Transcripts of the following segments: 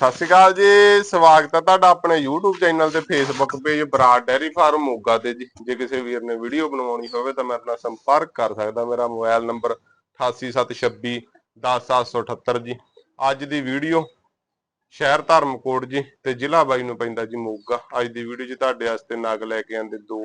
ਸਤਿ ਸ਼੍ਰੀ ਅਕਾਲ ਜੀ, ਸਵਾਗਤ ਹੈ ਤੁਹਾਡਾ ਆਪਣੇ YouTube ਚੈਨਲ ਤੇ Facebook page Brar dairy farm Moga ਤੇ ਜੀ। ਜੇ ਕਿਸੇ ਵੀਰ ਨੇ ਵੀਡੀਓ ਬਣਵਾਉਣੀ ਹੋਵੇ ਤਾਂ ਮੇਰੇ ਨਾਲ ਸੰਪਰਕ ਕਰ ਸਕਦਾ, ਮੇਰਾ ਮੋਬਾਈਲ ਨੰਬਰ 8876 10778 ਜੀ। ਅੱਜ ਦੀ ਵੀਡੀਓ ਸ਼ਹਿਰ ਧਰਮਕੋਟ ਜੀ ਤੇ ਜ਼ਿਲ੍ਹਾ ਬਾਈ ਨੂੰ ਪੈਂਦਾ ਜੀ ਮੋਗਾ। ਅੱਜ ਦੀ ਵੀਡੀਓ 'ਚ ਤੁਹਾਡੇ ਵਾਸਤੇ ਨਾਗ ਲੈ ਕੇ ਆਂਦੇ ਦੋ।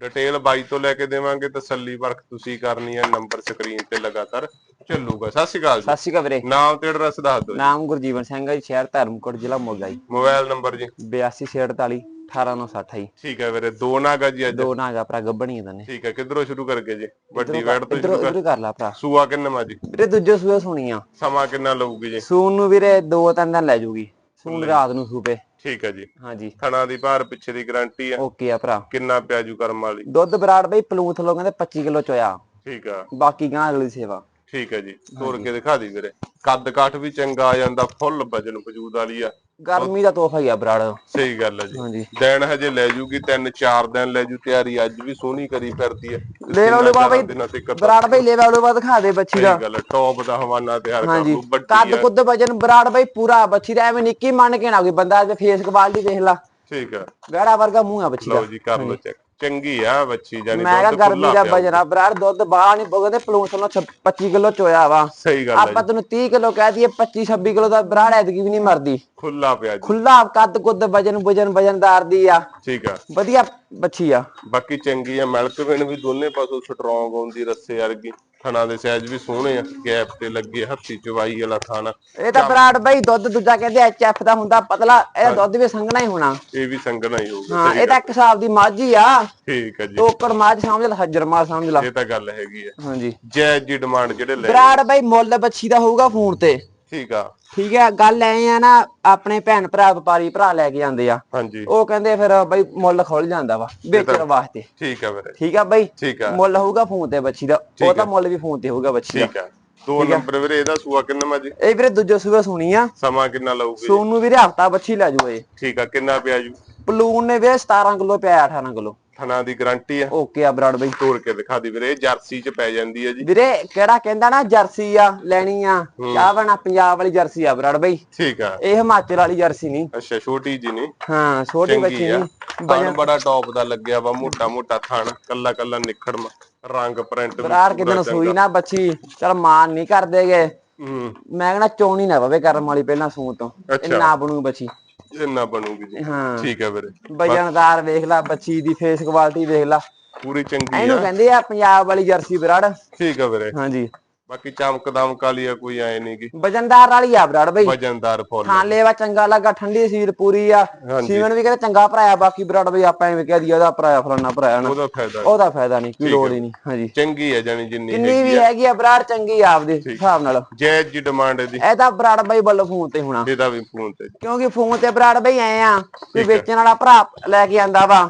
ਡਿਟੇਲ ਬਾਈ ਤੋਂ ਲੈ ਕੇ ਦੇਵਾਂਗੇ ਤਸੱਲੀ ਵਰਕ ਤੁਸੀਂ ਕਰਨੀ ਹੈ ਨੰਬਰ ਸਕਰੀਨ ਤੇ ਲਗਾਤਾਰ ਚੱਲੂਗਾ ਸਤਿ ਸ਼੍ਰੀ ਅਕਾਲ ਜੀ। ਸਤਿ ਸ਼੍ਰੀ ਅਕਾਲ ਵੀਰੇ। ਨਾਮ ਤੇ ਐਡਰੈਸ ਦੱਸ ਦਿਓ ਜੀ। ਨਾਮ ਗੁਰਜੀਵਨ ਸਿੰਘ ਹੈ ਜੀ, ਸ਼ਹਿਰ ਧਰਮਕੋਟ ਜ਼ਿਲ੍ਹਾ ਮੋਗਾ ਜੀ। ਮੋਬਾਈਲ ਨੰਬਰ ਜੀ। 8248 18960 ਜੀ। ਠੀਕ ਹੈ ਵੀਰੇ ਦੋ ਨਾਗਾ ਜੀ ਅੱਜ। ਦੋ ਨਾਗਾ ਭਰਾ ਗੱਬਣੀ ਦਨੇ। ਠੀਕ ਹੈ ਕਿੱਧਰੋਂ ਸ਼ੁਰੂ ਕਰਕੇ ਜੀ? ਵੱਡੀ ਵੈੜ ਤੋਂ ਸ਼ੁਰੂ ਕਰ। ਇਧਰ ਕਰ ਲਾ ਭਰਾ। ਸੂਆ ਕਿੰਨਾ ਜੀ? ਵੀਰੇ ਦੂਜੇ ਸੂਏ ਸੁਣੀ ਆ। ਸਮਾਂ ਕਿੰਨਾ ਲਊਗੀ ਜੀ? ਸੂਨ ਨੂੰ ਵੀਰੇ ਦੋ ਤਿੰਨ ਦਿਨ ਲੈ ਜੂਗੀ। ਸੂਨ ਰਾਤ ਨੂੰ ਸੂਪੇ। ਠੀਕ ਹੈ ਜੀ। ਹਾਂਜੀ। ਥਣਾ ਦੀ ਭਾਰ ਪਿੱਛੇ ਦੀ ਗਾਰੰਟੀ ਆ। ਓਕੇ ਆ ਭਰਾ। ਕਿੰਨਾ ਪਿਆਜੂ ਕਰਮ ਵਾਲੀ? ਦੁੱਧ ਬਰਾੜ ਬਈ ਪਲੂਥ ਲੋ ਕਹਿੰਦੇ 25 ਕਿਲੋ ਚੋਇਆ। ਠੀਕ ਆ। ਬਾਕੀ ਗਾਂ ਅਗਲੀ ਸੇਵਾ। ਠੀਕ ਹੈ ਜੀ ਤੋੜ ਕੇ ਦਿਖਾ ਦੀ ਵੀਰੇ। ਕੱਦ ਕਾਠ ਵੀ ਚੰਗਾ ਆ ਜਾਂਦਾ ਫੁੱਲ ਵਜਨ ਵਜੂਦ ਵਾਲੀ ਆ। ਗਰਮੀ ਦਾ ਤੋਹਫਾ ਹੀ ਆ ਬਰਾੜ। ਸਹੀ ਗੱਲ ਹੈ ਜੀ। ਹਾਂਜੀ। ਦਿਨ ਹਜੇ ਲੈ ਜੂਗੀ ਤਿੰਨ ਚਾਰ ਦਿਨ ਲੈ ਜੂ ਤਿਆਰੀ ਅੱਜ ਵੀ ਸੋਹਣੀ ਕਰੀ ਫਿਰਦੀ ਹੈ। ਲੈ ਲਓ ਬਾ ਬਈ ਦਿਨਾਂ ਤੇ ਕਰਦਾ ਬਰਾੜ ਬਈ ਲੋ ਦਿਖਾ ਦੇ ਬੱਚੀ ਦਾ। ਸਹੀ ਗੱਲ ਟੌਪ ਦਾ ਹਵਾਨਾ ਤਿਆਰ ਕਰ ਲੂ ਵੱਡੀ ਕੱਦ ਕੁੱਦ ਵਜਨ ਬਰਾੜ ਬਈ ਪੂਰਾ ਬੱਚੀ ਦਾ ਐਵੇਂ ਨਿੱਕੀ ਮੰਨ ਕੇ ਨਾ ਕੋਈ ਬੰਦਾ ਤੇ ਫੇਸ ਕੁਆਲਿਟੀ ਦੇਖ ਲਾ। ਠੀਕ ਆ ਗਾੜਾ ਵਰਗਾ ਮੂੰਹ ਆ ਬੱਚੀ ਦਾ। ਲਓ ਜੀ ਕਰ ਲਓ ਚੈੱਕ ਚੰਗੀ ਆ ਬੱਚੀ ਜਾਨੀ ਮੈਂ ਕਿਹਾ ਦੁੱਧ ਗਰਮੀ ਖੁੱਲਾ ਦਾ ਪਿਆ। ਵਜਨ ਬਰਾੜ ਦੁੱਧ ਬਾਹਲਾ ਨਹੀਂ ਬਗਦੇ ਪਲੂਸ ਨੂੰ 25 ਕਿਲੋ ਚੋਇਆ ਵਾ। ਸਹੀ ਗੱਲ ਹੈ ਆਪਾਂ ਤੈਨੂੰ 30 ਕਿਲੋ ਕਹਿ ਦਈਏ 25 26 ਕਿਲੋ ਦਾ ਬਰਾੜ ਐਤਕੀ ਵੀ ਨਹੀਂ ਮਰਦੀ। ਖੁੱਲਾ ਪਿਆ ਜੀ। ਖੁੱਲਾ ਕੱਦ ਕੁੱਦ ਵਜਨ ਵਜਨ ਵਜਨਦਾਰ ਦੀ ਆ। ਠੀਕ ਆ। ਵਧੀਆ ਬੱਚੀ ਆ। ਬਾਕੀ ਚੰਗੀ ਆ ਮਿਲਕ ਵੇਣ ਵੀ ਦੋਨੇ ਪਾਸੋਂ ਸਟਰੋਂਗ ਆਉਂਦੀ ਰੱਸੇ ਵਰਗੀ। ਥਣਾ ਦੇ ਸਾਈਜ਼ ਵੀ ਸੋਹਣੇ ਆ ਗੈਪ ਤੇ ਲੱਗੇ ਹੱਥੀ ਚਵਾਈ ਵਾਲਾ ਥਾਣਾ। ਇਹ ਤਾਂ ਬਰਾੜ ਬਈ ਦੁੱਧ ਦੂਜਾ ਕਹਿੰਦੇ ਐਚਐਫ ਦਾ ਹੁੰਦਾ ਪਤਲਾ ਇਹਦਾ ਦੁੱਧ ਵੀ ਸੰਘਣਾ ਹੀ ਹੋਣਾ। ਇਹ ਵੀ ਸੰਗਣਾ ਹੀ ਹੋਊਗਾ ਹਾਂ ਇਹ ਤਾਂ ਇੱਕ ਹਿਸਾਬ ਦੀ ਮੱਝ ਆ। ਠੀਕ ਆ ਜੀ। ਟੋਕਰ ਮੱਝ ਸਮਝ ਲੈ ਹੱਜਰ ਮਾਲ ਸਮਝ ਲੈ। ਇਹ ਤਾਂ ਗੱਲ ਹੈਗੀ ਆ। ਹਾਂਜੀ। ਜੈ ਜੀ ਡਿਮਾਂਡ ਜਿਹੜੇ ਲੈ ਬਰਾੜ ਬਈ ਮੁੱਲ ਬੱਚੀ ਦਾ ਹੋਊਗਾ ਫੋਨ ਤੇ। ਠੀਕ ਆ। ਠੀਕ ਹੈ ਗੱਲ ਐ ਆ ਨਾ ਆਪਣੇ ਭੈਣ ਭਰਾ ਵਪਾਰੀ ਭਰਾ ਲੈ ਕੇ ਜਾਂਦੇ ਆ। ਹਾਂਜੀ। ਉਹ ਕਹਿੰਦੇ ਫਿਰ ਬਈ ਮੁੱਲ ਖੁੱਲ ਜਾਂਦਾ ਵਾ ਵੇਚਣ ਵਾਸਤੇ। ਠੀਕ ਆ ਵੀਰੇ। ਠੀਕ ਆ ਬਈ? ਠੀਕ ਆ। ਮੁੱਲ ਹੋਊਗਾ ਫੋਨ ਤੇ ਬੱਚੀ ਦਾ ਉਹ ਤਾਂ ਮੁੱਲ ਵੀ ਫੋਨ ਤੇ ਹੋਊਗਾ ਬੱਚੀ ਦਾ। ਠੀਕ ਆ। ਦੋ ਨੰਬਰ ਵੀਰੇ ਇਹਦਾ ਸੂਆ ਕਿੰਨਾ ਜੀ? ਇਹ ਵੀਰੇ ਦੂਜੇ ਸੂਬੇ ਸੁਣੀ ਆ। ਸਮਾਂ ਕਿੰਨਾ ਲਊਗੀ? ਸੂਨ ਨੂੰ ਵੀਰੇ ਹਫਤਾ ਬੱਚੀ ਲੈ ਜੂ ਇਹ। ਠੀਕ ਆ ਕਿੰਨਾ ਪਿਆ ਜੂ? ਪਲੂਨ ਨੇ ਵੀਰੇ 17 ਕਿਲੋ ਪਿਆ 18 ਕਿਲੋ। ਥਣਾ ਦੀ ਗਾਰੰਟੀ ਆ। ਓਕੇ ਆ ਬਰਾੜ ਬਈ। ਤੋੜ ਕੇ ਦਿਖਾ ਦੀ ਵੀਰੇ ਜਰਸੀ ਚ ਪੈ ਜਾਂਦੀ ਆ ਜੀ। ਵੀਰੇ ਕਿਹੜਾ ਕਹਿੰਦਾ ਨਾ ਜਰਸੀ ਆ ਲੈਣੀ ਆ। ਚਾਹ ਬਣਾ ਪੰਜਾਬ ਵਾਲੀ ਜਰਸੀ ਆ ਬਰਾੜ ਬਈ। ਠੀਕ ਆ। ਇਹ ਹਿਮਾਚਲ ਵਾਲੀ ਜਰਸੀ ਨਹੀਂ। ਅੱਛਾ ਛੋਟੀ ਜੀ ਨੇ ਹਾਂ ਛੋਟੀ ਬੱਚੀ ਨਹੀਂ। ਥਣ ਬੜਾ ਟੌਪ ਦਾ ਲੱਗਿਆ ਵਾ ਮੋਟਾ ਮੋਟਾ ਥਣ। ਕੱਲਾ ਕੱਲਾ ਨਿਖੜਮ ਰੰਗ ਪ੍ਰਿੰਟ ਬਰਾੜ ਕਿਦਨ ਸੂਈ ਨਾ ਬੱਚੀ ਚਲ ਮਾਨ ਨਹੀਂ ਕਰਦੇਗੇ। ਹੂੰ। ਮੈਂ ਕਹਿੰਦਾ ਚੋਣੀ ਨਾ ਪਵੇ ਕਰਮ ਵਾਲੀ ਪਹਿਲਾਂ ਸੂਤ ਤੋਂ। ਇਹ ਨਾ ਬਣੂ ਬੱਚੀ। ਇੰਨਾ ਬਣੂਗੀ ਜੀ। ਹਾਂ। ਠੀਕ ਹੈ ਵੀਰੇ। ਵਜਨਦਾਰ ਵੇਖ ਲੈ ਬੱਚੀ ਦੀ ਫੇਸ ਕੁਆਲਿਟੀ ਵੇਖ ਲੈ। ਪੂਰੀ ਚੰਗੀ ਇਹਨੂੰ ਆ ਕਹਿੰਦੇ ਆ ਪੰਜਾਬ ਵਾਲੀ ਜਰਸੀ ਬਰਾੜ ਠੀਕ ਹੈ ਵੀਰੇ। ਹਾਂਜੀ। ਬਾਕੀ ਚਮਕ ਦਮਕ ਵਾਲੀ ਆ ਕੋਈ ਐ ਨਹੀਂਗੀ ਵਜਨਦਾਰ ਵਾਲੀ ਆ ਬਰਾੜ ਬਈ। ਵਜਨਦਾਰ ਫੁੱਲ। ਖਾਣ ਲੈਵਾ ਚੰਗਾ ਲੱਗਾ ਠੰਡੀ ਸੀਲ ਪੂਰੀ ਆ। ਸੀਮਨ ਵੀ ਕਹਿੰਦੇ ਚੰਗਾ ਭਰਾਇਆ ਬਾਕੀ ਬਰਾੜ ਬਈ ਆਪਾਂ ਐਵੇਂ ਕਹਿ ਦਈਏ ਉਹਦਾ ਭਰਾਇਆ ਫਲਾਣਾ ਭਰਾਇਆ ਨਾ। ਉਹਦਾ ਫਾਇਦਾ ਉਹਦਾ ਫਾਇਦਾ ਨਹੀਂ ਕੋਈ ਲੋੜ ਹੀ ਨਹੀਂ ਹਾਂਜੀ। ਚੰਗੀ ਹੈ ਜਾਨੀ ਜਿੰਨੀ ਕਿੰਨੀ ਵੀ ਹੈਗੀ ਆ ਬਰਾੜ ਚੰਗੀ ਆ ਆਪਦੇ ਹਿਸਾਬ ਨਾਲ। ਜੈ ਜੀ ਡਿਮਾਂਡ ਇਹਦੀ। ਇਹ ਤਾਂ ਬਰਾੜ ਬਈ ਵੱਲੋਂ ਫੋਨ ਤੇ ਹੋਣਾ। ਇਹਦਾ ਵੀ ਫੋਨ ਤੇ। ਕਿਉਂਕਿ ਫੋਨ ਤੇ ਬਰਾੜ ਬਈ ਆਏ ਆ ਵੀ ਵੇਚਣ ਵਾਲਾ ਭਰਾ ਲੈ ਕੇ ਆਂਦਾ ਵਾ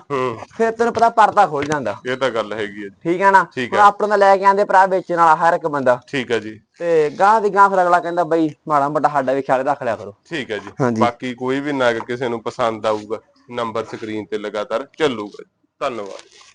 ਫਿਰ ਤੈਨੂੰ ਪਤਾ ਪਰਦਾ ਖੁੱਲ ਜਾਂਦਾ। ਇਹ ਤਾਂ ਗੱਲ ਹੈਗੀ ਜੀ। ਠੀਕ ਹੈ ਨਾ? ਹੁਣ ਆਪਣਾ ਲੈ ਕੇ ਆਂਦੇ ਭਰਾ ਵੇਚਣ ਵਾਲਾ ਹਰ ਇੱਕ ਬੰਦਾ। ਠੀਕ ਹੈ ਜੀ। ਤੇ ਗਾਂ ਦੀ ਗਾਂ ਫਿਰ ਅਗਲਾ ਕਹਿੰਦਾ ਬਈ ਮਾੜਾ ਮੋਟਾ ਸਾਡਾ ਵੀ ਖਿਆਲ ਰੱਖ ਲਿਆ ਕਰੋ। ਠੀਕ ਹੈ ਜੀ। ਹਾਂਜੀ। ਬਾਕੀ ਕੋਈ ਵੀ ਨਗ ਕਿਸੇ ਨੂੰ ਪਸੰਦ ਆਊਗਾ ਨੰਬਰ ਸਕਰੀਨ ਤੇ ਲਗਾਤਾਰ ਚੱਲੂਗਾ। ਧੰਨਵਾਦ।